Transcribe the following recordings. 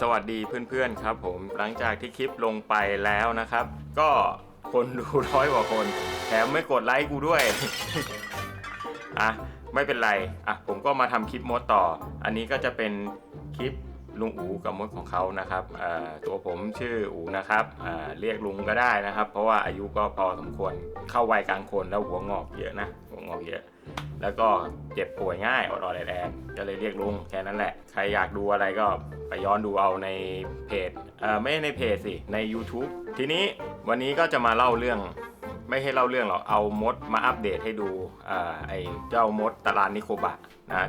สวัสดีเพื่อนๆครับผมหลังจากที่คลิปลงไปแล้วนะครับ ก็คนดูร้อยกว่าคน แถมไม่กดไลค์กูด้วย อะ ไม่เป็นไร อะ ผมก็มาทำคลิปมดต่อ อันนี้ก็จะเป็นคลิป ลุงอูกับมดของเขานะครับตัวผมชื่ออูนะครับเรียกลุงก็ได้นะครับ เพราะว่าอายุก็พอสมควรเข้าวัยกลางคนแล้วหัวงอกเยอะนะหัวงอกเยอะ แล้วก็เจ็บป่วยง่ายอดๆแอดๆก็เลยเรียกลุงแค่นั้นแหละ ใครอยากดูอะไรก็ไปย้อนดูเอาในเพจเไม่ในเพจสิใน YouTube ทีนี้วันนี้ก็จะมาเล่าเรื่องไม่ให้เล่าเรื่องหรอกเอามดมาอัปเดตให้ดูไอ้เจ้ามดตารานนิโคบะ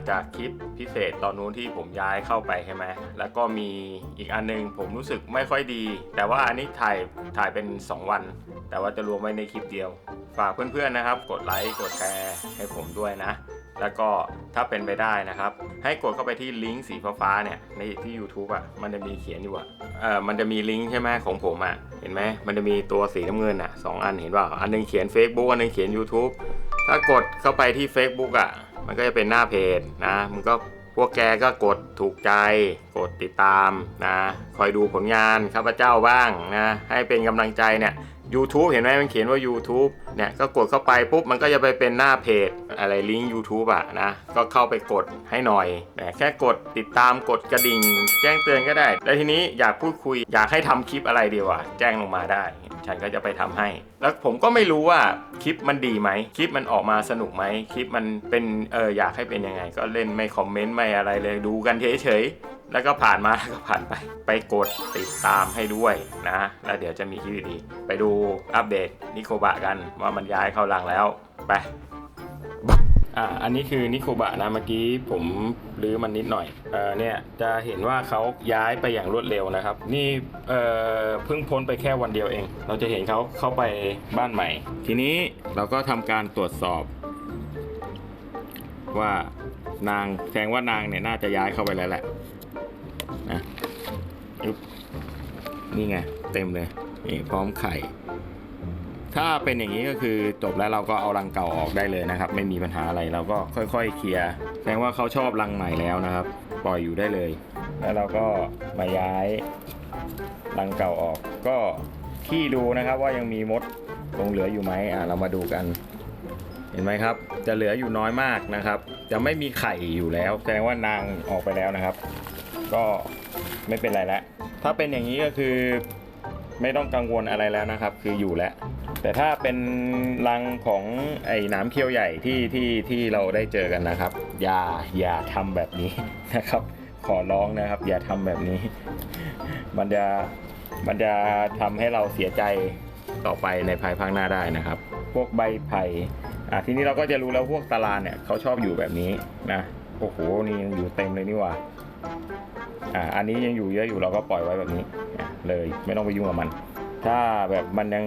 จากคลิปพิเศษตอนนู้นที่ผมย้ายเข้าไปใช่ไหมแล้วก็มีอีกอันนึงผมรู้สึกไม่ค่อยดี แต่ว่าอันนี้ถ่ายถ่ายเป็น 2 วัน แต่ว่าจะรวมไว้ในคลิปเดียว ฝากเพื่อนๆนะครับ กดไลค์กดแชร์ให้ผมด้วยนะ แล้วก็ถ้าเป็นไปได้นะครับ ให้กดเข้าไปที่ลิงก์สีฟ้าๆเนี่ยในที่ YouTube อะมันจะมีเขียนอยู่อะเออมันจะมีลิงก์ใช่ไหมของผมอะเห็นไหมมันจะมีตัวสีน้ำเงินอะสองอันเห็นเปล่าอันหนึงเขียน Facebook อันหนึงเขียน YouTube ถ้ากดเข้าไปที่ Facebook อะ มันก็จะเป็นหน้าเพจนะมันก็พวกแกก็กดถูกใจ กดติดตามนะคอยดูผลงานข้าพเจ้าบ้างนะให้เป็นกำลังใจเนี่ย YouTube เห็นไหมมันเขียนว่า YouTube เนี่ยก็กดเข้าไปปุ๊บมันก็จะไปเป็นหน้าเพจอะไรลิงก์ YouTube อะนะก็เข้าไปกดให้หน่อยแต่แค่กดติดตามกดกระดิ่ง แจ้งเตือนก็ได้ แล้วทีนี้อยากพูดคุยอยากให้ทำคลิปอะไรดีวะแจ้งลงมาได้ ฉันก็จะไปทำให้ แล้วผมก็ไม่รู้ว่าคลิปมันดีไหมคลิปมันออกมาสนุกไหมคลิปมันเป็นเอออยากให้เป็นยังไง ก็เล่นไม่คอมเมนต์ไม่อะไรเลยดูกันเฉยๆแล้วก็ผ่านมาแล้วก็ผ่านไป ไปกดติดตามให้ด้วยนะแล้วเดี๋ยวจะมีคลิปดีๆไปดูอัปเดตนิโคบะกันว่ามันย้ายเข้ารังแล้วไป อ่าอันนี้คือนิโคบะนะเมื่อกี้ผมรื้อมันนิดหน่อยเอ่อเนี่ยจะเห็นว่าเขาย้ายไปอย่างรวดเร็วนะครับ นี่เอ่อเพิ่งพ้นไปแค่วันเดียวเอง เราจะเห็นเขาเข้าไปบ้านใหม่ ทีนี้เราก็ทำการตรวจสอบ ว่านางแสดงว่านางเนี่ยน่าจะย้ายเข้าไปแล้วแหละนะนี่ไงเต็มเลยนี่พร้อมไข่ ถ้าเป็นอย่างนี้ก็คือจบแล้วเราก็เอารังเก่าออกได้เลยนะครับ ไม่มีปัญหาอะไรเราก็ค่อย ๆ เคลียร์แสดงว่าเขาชอบรังใหม่แล้วนะครับ ปล่อยอยู่ได้เลย แล้วเราก็มาย้ายรังเก่าออก ก็ขี้ดูนะครับว่ายังมีมดคงเหลืออยู่ไหมอ่าเรามาดูกัน เห็นไหมครับ จะเหลืออยู่น้อยมากนะครับ จะไม่มีไข่อยู่แล้วแสดงว่านางออกไปแล้วนะครับ ก็ไม่เป็นไรแล้วถ้าเป็นอย่างนี้ก็คือ ไม่ต้องกังวลอะไรแล้วนะครับ คืออยู่แล้วแต่ถ้าเป็นรังของไอ้นามเคี้ยวใหญ่ที่ที่ที่เราได้เจอกันนะครับ อย่าอย่าทำแบบนี้นะครับ ขอร้องนะครับ อย่าทำแบบนี้ มันจะมันจะทำให้เราเสียใจต่อไปในภายภาคหน้าได้นะครับ พวกใบไผ่อะทีนี้เราก็จะรู้แล้วพวกตารานเนี่ยเขาชอบอยู่แบบนี้นะโอ้โหนี่ยังอยู่เต็มเลยนี่ว่า อ่าอันนี้ยังอยู่เยอะอยู่เราก็ปล่อยไว้แบบนี้เลยไม่ต้องไปยุ่งกับมัน ถ้าแบบมันยัง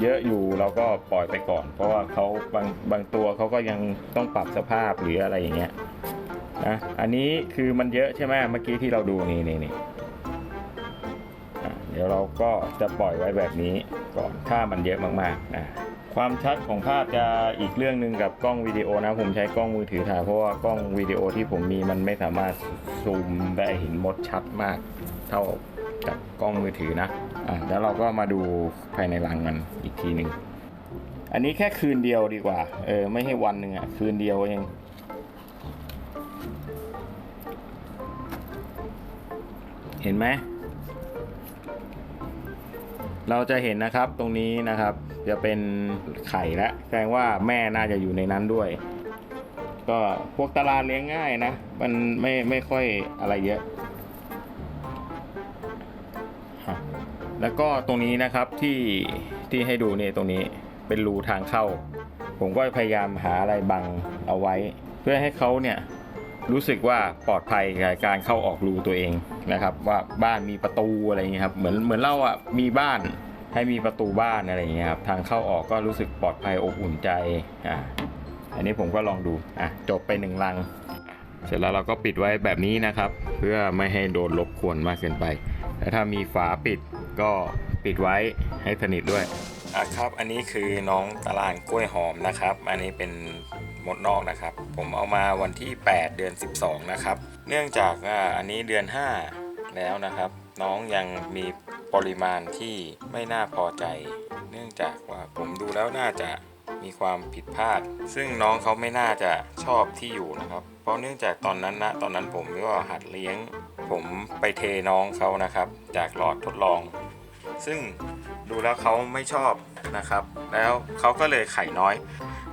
เยอะอยู่เราก็ปล่อยไปก่อน เพราะว่าเขาบางบางตัวเขาก็ยังต้องปรับสภาพหรืออะไรอย่างเงี้ยนะอันนี้คือมันเยอะใช่ไหมเมื่อกี้ที่เราดูนี่นี่นี่ ดี๋ยวเราก็จะปล่อยไว้แบบนี้ก่อนถ้ามันเยอะมากๆนะความชัดของภาพจะอีกเรื่องหนึ่งกับกล้องวิดีโอนะผมใช้กล้องมือถือถ่ายเพราะว่ากล้องวิดีโอที่ผมมีมันไม่สามารถซูมได้เห็นมดชัดมาก เท่ากับกล้องมือถือนะอะแล้วเราก็มาดูภายในรังมันอีกทีหนึ่งอันนี้แค่คืนเดียวดีกว่าเออไม่ให้วันหนึ่งอะคืนเดียวเองเห็นไหม เราจะเห็นนะครับตรงนี้นะครับ จะเป็นไข่และแสดงว่าแม่น่าจะอยู่ในนั้นด้วย ก็พวกตารางเลี้ยงง่ายนะ มันไม่ไม่ค่อยอะไรเยอะแล้วก็ตรงนี้นะครับที่ที่ให้ดูเนี่ยตรงนี้เป็นรูทางเข้า ผมก็พยายามหาอะไรบังเอาไว้ เพื่อให้เขาเนี่ย รู้สึกว่าปลอดภัยกับการเข้าออกรูตัวเองนะครับ ว่าบ้านมีประตูอะไรอย่างเงี้ยครับเหมือนเหมือนเราอะมีบ้านให้มีประตูบ้านอะไรอย่างเงี้ยครับทางเข้าออกก็รู้สึกปลอดภัยอบอุ่นใจอ่าอันนี้ผมก็ลองดูอะจบไปหนึ่งลัง เสร็จแล้วเราก็ปิดไว้แบบนี้นะครับ เพื่อไม่ให้โดนรบกวนมากเกินไปแต่ถ้ามีฝาปิดก็ปิดไว้ให้สนิทด้วยอะครับ อันนี้คือน้องตารางกล้วยหอมนะครับ อันนี้เป็น มดนอกนะครับ ผมเอามาวันที่ 8 เดือน 12 นะครับ เนื่องจากอ่าอันนี้เดือน 5 แล้วนะครับ น้องยังมีปริมาณที่ไม่น่าพอใจ เนื่องจากว่าผมดูแล้วน่าจะมีความผิดพลาด ซึ่งน้องเขาไม่น่าจะชอบที่อยู่นะครับ เพราะเนื่องจากตอนนั้นนะตอนนั้นผมก็หัดเลี้ยง ผมไปเทน้องเขานะครับ จากหลอดทดลอง ซึ่งดูแล้วเขาไม่ชอบนะครับ แล้วเขาก็เลยไข่น้อย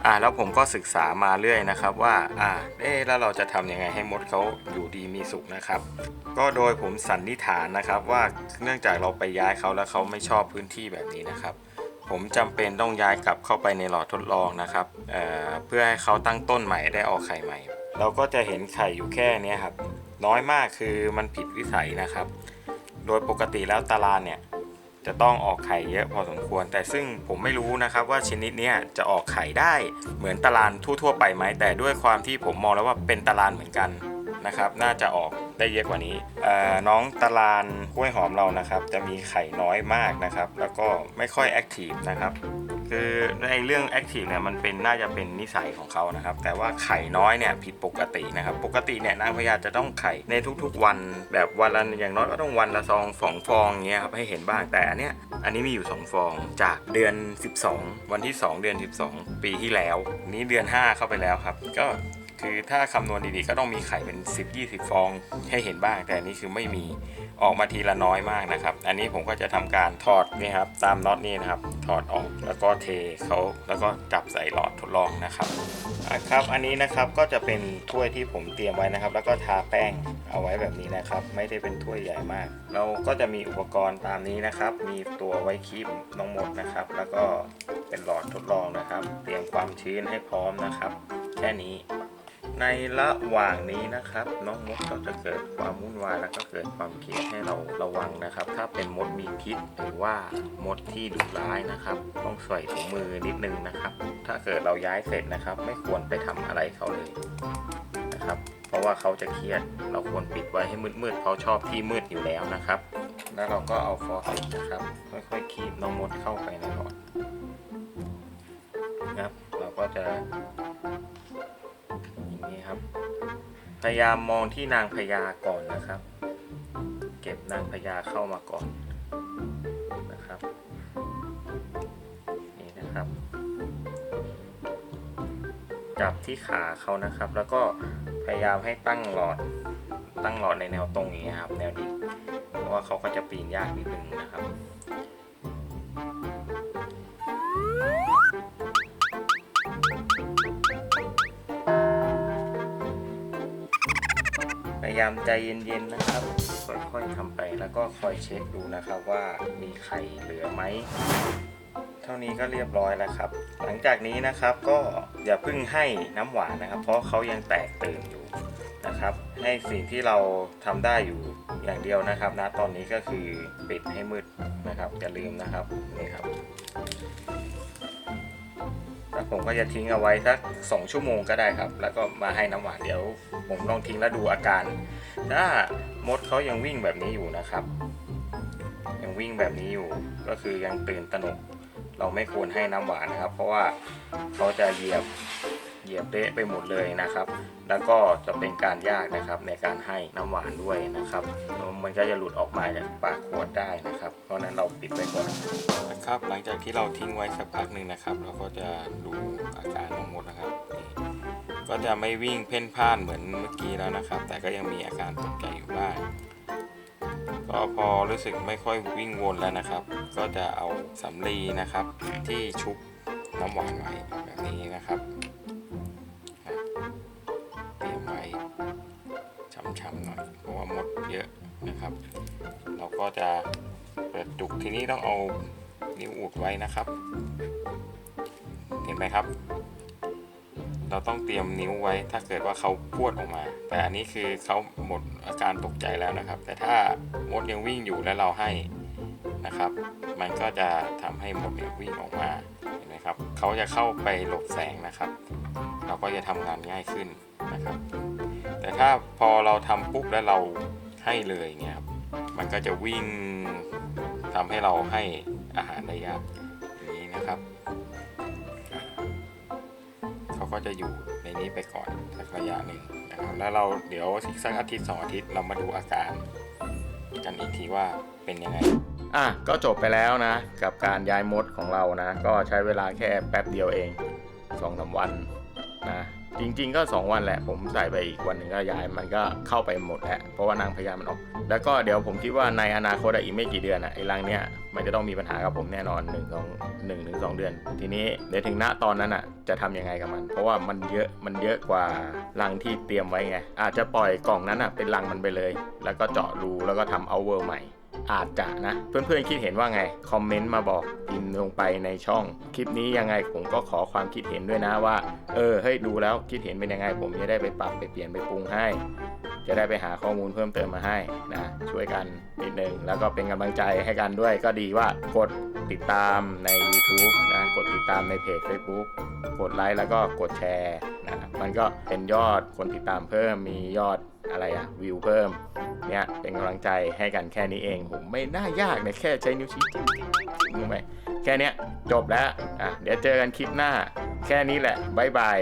อ่าแล้วผมก็ศึกษามาเรื่อยนะครับว่าอ่าเอ๊แล้วเราจะทำยังไงให้มดเขาอยู่ดีมีสุขนะครับ ก็โดยผมสันนิษฐานนะครับว่าเนื่องจากเราไปย้ายเขาแล้วเขาไม่ชอบพื้นที่แบบนี้นะครับ ผมจำเป็นต้องย้ายกลับเข้าไปในหลอดทดลองนะครับเอ่อเพื่อให้เขาตั้งต้นใหม่ได้ออกไข่ใหม่ เราก็จะเห็นไข่อยู่แค่นี้ครับน้อยมากคือมันผิดวิสัยนะครับ โดยปกติแล้วตารางเนี่ย จะต้องออกไข่เยอะพอสมควร แต่ซึ่งผมไม่รู้นะครับว่าชนิดนี้จะออกไข่ได้เหมือนตารานทั่วๆไปไหมแต่ด้วยความที่ผมมองแล้วว่าเป็นตารานเหมือนกันนะครับน่าจะออกได้เยอะกว่านี้น้องตารานกล้วยหอมเรานะครับ จะมีไข่น้อยมากนะครับ แล้วก็ไม่ค่อยแอคทีฟนะครับ คือในเรื่องแอคทีฟเนี่ยมันเป็นน่าจะเป็นนิสัยของเขานะครับ แต่ว่าไข่น้อยเนี่ยผิดปกตินะครับ ปกติเนี่ยนางพญาจะต้องไข่ในทุกๆ วันแบบวันละอย่างน้อยก็ต้องวันละซองสองฟองเงี้ยครับให้เห็นบ้างแต่อันเนี้ยอันนี้มีอยู่ 2 ฟองจากเดือน 12 วันที่ 2 เดือน 12 ปีที่แล้ว นี้เดือน 5 เข้าไปแล้วครับ ก็ คือถ้าคำนวณดีๆ ก็ต้องมีไข่เป็น 10-20 ฟองให้เห็นบ้าง แต่อันนี้คือไม่มีออกมาทีละน้อยมากนะครับ อันนี้ผมก็จะทำการถอดนี่ครับตามน็อตนี่นะครับ ถอดออกแล้วก็เทเขาแล้วก็จับใส่หลอดทดลองนะครับอะครับ อันนี้นะครับก็จะเป็นถ้วยที่ผมเตรียมไว้นะครับ แล้วก็ทาแป้งเอาไว้แบบนี้นะครับ ไม่ได้เป็นถ้วยใหญ่มาก เราก็จะมีอุปกรณ์ตามนี้นะครับ มีตัวไว้คีบน้องมดนะครับ แล้วก็เป็นหลอดทดลองนะครับ เตรียมความชื้นให้พร้อมนะครับ แค่นี้ ในระหว่างนี้นะครับ น้องมดก็จะเกิดความวุ่นวายแล้วก็เกิดความเครียดให้เราระวังนะครับ ถ้าเป็นมดมีพิษหรือว่ามดที่ดุร้ายนะครับ ต้องใส่ถุงมือนิดนึงนะครับ ถ้าเกิดเราย้ายเสร็จนะครับ ไม่ควรไปทำอะไรเขาเลยนะครับ เพราะว่าเขาจะเครียด เราควรปิดไว้ให้มืดๆเขาชอบที่มืดอยู่แล้วนะครับ แล้วเราก็เอาฟอร์สินะครับค่อยๆคีบน้องมดเข้าไปในหลอดนะครับ เราก็จะ นี้ครับ พยายามมองที่นางพญาก่อนนะครับ เก็บนางพญาเข้ามาก่อนนะครับนี่นะครับ จับที่ขาเขานะครับ แล้วก็พยายามให้ตั้งหลอดตั้งหลอดในแนวตรงนี้ครับ แนวดิ่งเพราะว่าเขาก็จะปีนยากนิดนึงนะครับ ยายามใจเย็นๆนะครับ ค่อยๆทำไปแล้วก็คอยเช็คดูนะครับว่ามีไข่เหลือไหมเท่านี้ก็เรียบร้อยแล้วครับ หลังจากนี้นะครับก็อย่าเพิ่งให้น้ำหวานนะครับ เพราะเขายังแตกตื่นอยู่นะครับ ให้สิ่งที่เราทำได้อยู่อย่างเดียวนะครับนะตอนนี้ก็คือปิดให้มืดนะครับอย่าลืมนะครับนี่ครับแล้วผมก็จะทิ้งเอาไว้สักสองชั่วโมงก็ได้ครับ แล้วก็มาให้น้ำหวานเดี๋ยว ผมลองทิ้งแล้วดูอาการ ถ้ามดเขายังวิ่งแบบนี้อยู่นะครับ ยังวิ่งแบบนี้อยู่ก็คือยังตื่นตระหนก เราไม่ควรให้น้ำหวานนะครับ เพราะว่าเขาจะเหยียบเหยียบเละไปหมดเลยนะครับ แล้วก็จะเป็นการยากนะครับในการให้น้ำหวานด้วยนะครับ มันก็จะหลุดออกมาจากปากขวดได้นะครับ เพราะฉะนั้นเราปิดไว้ก่อนนะครับ หลังจากที่เราทิ้งไว้สักพักหนึ่งนะครับ เราก็จะดูอาการของมดนะครับนี่ ก็จะไม่วิ่งเพ่นพ่านเหมือนเมื่อกี้แล้วนะครับ แต่ก็ยังมีอาการตกใจอยู่บ้างก็พอรู้สึกไม่ค่อยวิ่งวนแล้วนะครับ ก็จะเอาสำลีนะครับ ที่ชุบน้ำหวานไว้แบบนี้นะครับเตรียมไว้ช้ำๆหน่อยเพราะว่ามดเยอะนะครับ เราก็จะเปิดจุกทีนี้ต้องเอานิ้วอุดไว้นะครับ เห็นไหมครับ เราต้องเตรียมนิ้วไว้ถ้าเกิดว่าเขาพวดออกมา แต่อันนี้คือเขาหมดอาการตกใจแล้วนะครับ แต่ถ้ามดยังวิ่งอยู่แล้วเราให้นะครับ มันก็จะทำให้มดเนี่ยวิ่งออกมาเห็นไหมครับเขาจะเข้าไปหลบแสงนะครับ เราก็จะทำงานง่ายขึ้นนะครับ แต่ถ้าพอเราทำปุ๊บแล้วเราให้เลยเนี่ยครับมันก็จะวิ่งทำให้เราให้อาหารได้ยากอย่างนี้นะครับ ก็จะอยู่ในนี้ไปก่อนสักระยะหนึ่งนะครับแล้วเราเดี๋ยวสักอาทิตย์สองอาทิตย์เรามาดูอาการ กันอีกทีว่าเป็นยังไงอะก็จบไปแล้วนะ กับการย้ายมดของเรานะ ก็ใช้เวลาแค่แป๊บเดียวเองสองสามวันนะ จริง ๆ ก็ 2 วันแหละ ผมใส่ไปอีกวันหนึ่งก็ย้ายมันก็เข้าไปหมดแหละเพราะว่านางพญามันออก แล้วก็เดี๋ยวผมคิดว่าในอนาคตอีกไม่กี่เดือนอะไอ้รังเนี้ยมันจะต้องมีปัญหากับผมแน่นอน1 2 1ถึง2เดือน ทีนี้เดี๋ยวถึงณตอนนั้นอะจะทำยังไงกับมัน เพราะว่ามันเยอะมันเยอะกว่ารังที่เตรียมไว้ไงอาจจะปล่อยกล่องนั้นอะเป็นรังมันไปเลย แล้วก็เจาะรูแล้วก็ทำเอาเวอร์ใหม่ อาจจะนะ เพื่อนๆคิดเห็นว่าไง คอมเมนต์มาบอกพิมพ์ลงไปในช่อง คลิปนี้ยังไงผมก็ขอความคิดเห็นด้วยนะว่า เออเฮ้ยดูแล้วคิดเห็นเป็นยังไง ผมจะได้ไปปรับไปเปลี่ยนไปปรุงให้ จะได้ไปหาข้อมูลเพิ่มเติมมาให้นะช่วยกันนิดนึงแล้วก็เป็นกำลังใจให้กันด้วยก็ดีว่ากดติดตามใน YouTube นะกดติดตามในเพจ Facebook กดไลค์แล้วก็กดแชร์นะมันก็เป็นยอดคนติดตามเพิ่มมียอด อะไรอะวิวเพิ่มเนี่ยเป็นกำลังใจให้กันแค่นี้เองผมไม่น่ายากนะแค่ใช้นิ้วชี้จิ้มจิ้มจิ้มลงไปแค่เนี้ยจบแล้วอะเดี๋ยวเจอกันคลิปหน้า แค่นี้แหละบ๊ายบาย